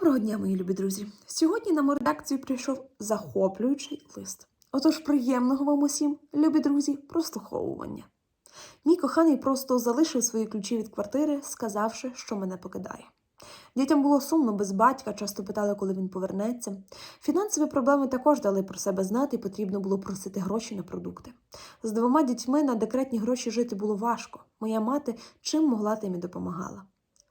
Доброго дня, мої любі друзі! Сьогодні на мою редакцію прийшов захоплюючий лист. Отож, приємного вам усім, любі друзі, прослуховування. Мій коханий просто залишив свої ключі від квартири, сказавши, що мене покидає. Дітям було сумно без батька, часто питали, коли він повернеться. Фінансові проблеми також дали про себе знати, і потрібно було просити гроші на продукти. З двома дітьми на декретні гроші жити було важко. Моя мати чим могла, тим і допомагала.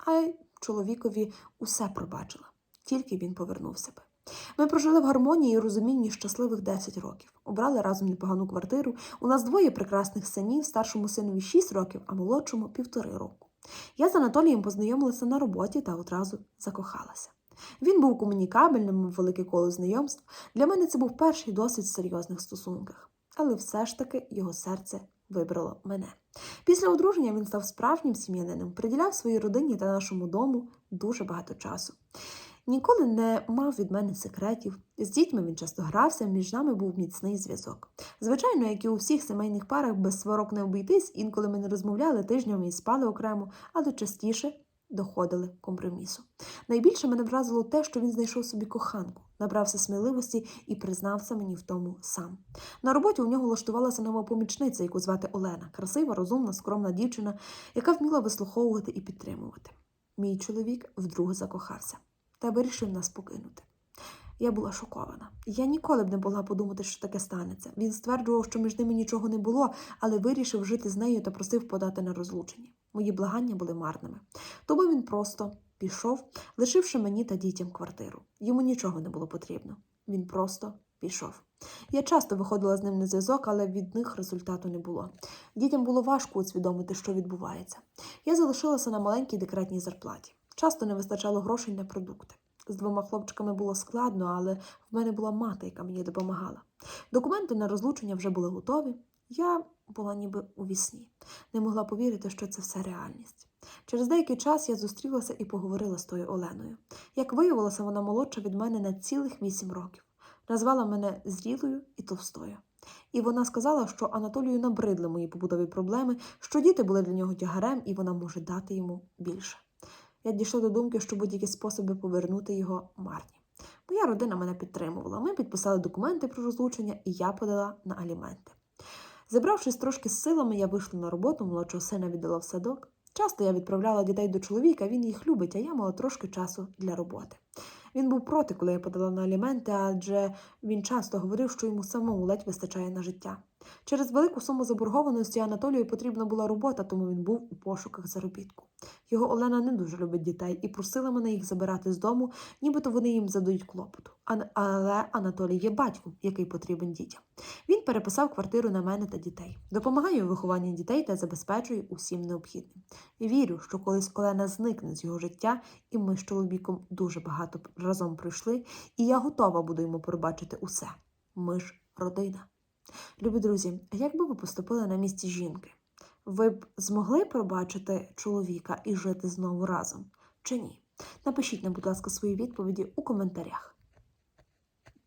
А чоловікові усе пробачила, тільки він повернув себе. Ми прожили в гармонії і розумінні щасливих 10 років. Обрали разом непогану квартиру. У нас двоє прекрасних синів, старшому синові 6 років, а молодшому півтори року. Я з Анатолієм познайомилася на роботі та одразу закохалася. Він був комунікабельним, велике коло знайомств. Для мене це був перший досвід в серйозних стосунках, але все ж таки його серце вибрало мене. Після одруження він став справжнім сім'янином, приділяв своїй родині та нашому дому дуже багато часу. Ніколи не мав від мене секретів. З дітьми він часто грався, між нами був міцний зв'язок. Звичайно, як і у всіх сімейних парах без сварок не обійтись, інколи ми не розмовляли тижнями і спали окремо, але частіше доходили компромісу. Найбільше мене вразило те, що він знайшов собі коханку, набрався сміливості і признався мені в тому сам. На роботі у нього влаштувалася нова помічниця, яку звати Олена, красива, розумна, скромна дівчина, яка вміла вислуховувати і підтримувати. Мій чоловік вдруге закохався та вирішив нас покинути. Я була шокована. Я ніколи б не могла подумати, що таке станеться. Він стверджував, що між ними нічого не було, але вирішив жити з нею та просив подати на розлучення. Мої благання були марними. Тому він просто пішов, лишивши мені та дітям квартиру. Йому нічого не було потрібно. Він просто пішов. Я часто виходила з ним на зв'язок, але від них результату не було. Дітям було важко усвідомити, що відбувається. Я залишилася на маленькій декретній зарплаті. Часто не вистачало грошей на продукти. З двома хлопчиками було складно, але в мене була мати, яка мені допомагала. Документи на розлучення вже були готові. Я була ніби у вісні. Не могла повірити, що це все реальність. Через деякий час я зустрілася і поговорила з тою Оленою. Як виявилося, вона молодша від мене на цілих вісім років. Назвала мене зрілою і товстою. І вона сказала, що Анатолію набридли мої побутові проблеми, що діти були для нього тягарем, і вона може дати йому більше. Я дійшла до думки, що будь-які способи повернути його марні. Моя родина мене підтримувала. Ми підписали документи про розлучення, і я подала на аліменти. Зібравшись трошки з силами, я вийшла на роботу, молодшого сина віддала в садок. Часто я відправляла дітей до чоловіка, він їх любить, а я мала трошки часу для роботи. Він був проти, коли я подала на аліменти, адже він часто говорив, що йому самому ледь вистачає на життя. Через велику суму заборгованості Анатолію потрібна була робота, тому він був у пошуках заробітку. Його Олена не дуже любить дітей і просила мене їх забирати з дому, нібито вони їм задають клопоту. Але Анатолій є батьком, який потрібен дітям. Він переписав квартиру на мене та дітей, допомагає у вихованні дітей та забезпечує усім необхідним. Вірю, що колись Олена зникне з його життя, і ми з чоловіком дуже багато разом пройшли, і я готова буду йому пробачити усе. Ми ж родина. Любі друзі, як би ви поступили на місці жінки? Ви б змогли пробачити чоловіка і жити знову разом? Чи ні? Напишіть нам, будь ласка, свої відповіді у коментарях.